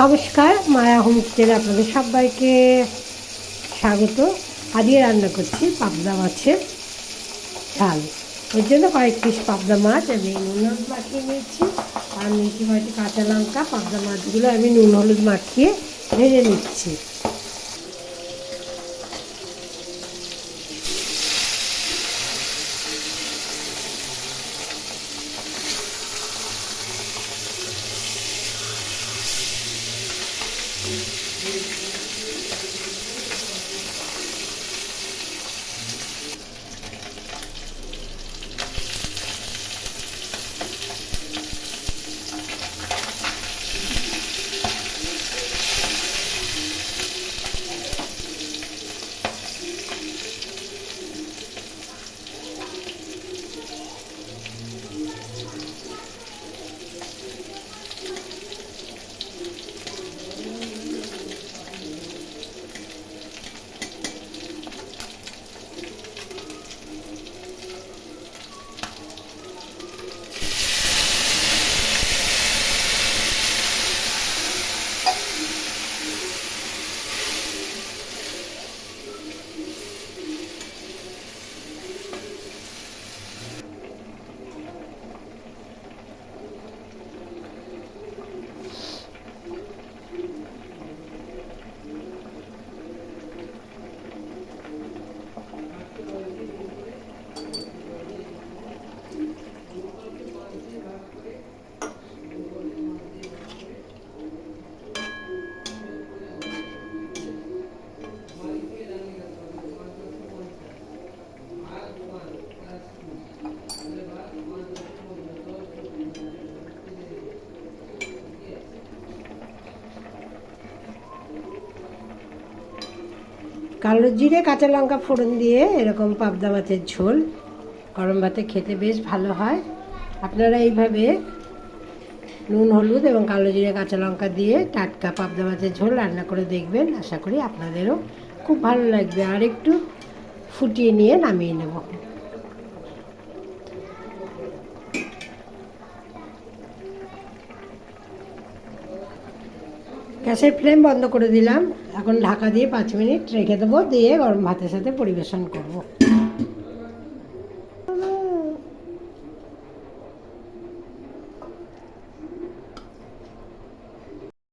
নমস্কার, মায়া হোম কিচেনে আপনাদের সবাইকে স্বাগত। আজকে রান্না করছি পাবদা মাছের ঝাল। ওর জন্য কয়েক পিস পাবদা মাছ, আমি নুন হলুদ মাখিয়ে নিয়েছি। আর নিয়েছি কয়েকটি কাঁচা লঙ্কা। পাবদা মাছগুলো আমি নুন হলুদ মাখিয়ে ভেজে নিচ্ছি। কালো জিরে, কাঁচা লঙ্কা ফোড়ন দিয়ে এরকম পাবদা মাছের ঝোল। গরম ভাতে খেতে বেশ ভালো হয়। আপনারা এইভাবে নুন, হলুদ এবং কালো জিরে, কাঁচা লঙ্কা দিয়ে টাটকা পাবদা মাছের ঝোল রান্না করে দেখবেন। আশা করি আপনাদেরও খুব ভালো লাগবে। আর একটু ফুটিয়ে নিয়ে নামিয়ে নেব। গ্যাসের ফ্লেম বন্ধ করে দিলাম। এখন ঢাকা দিয়ে পাঁচ মিনিট রেখে দেবো, দিয়ে গরম ভাতের সাথে পরিবেশন করব।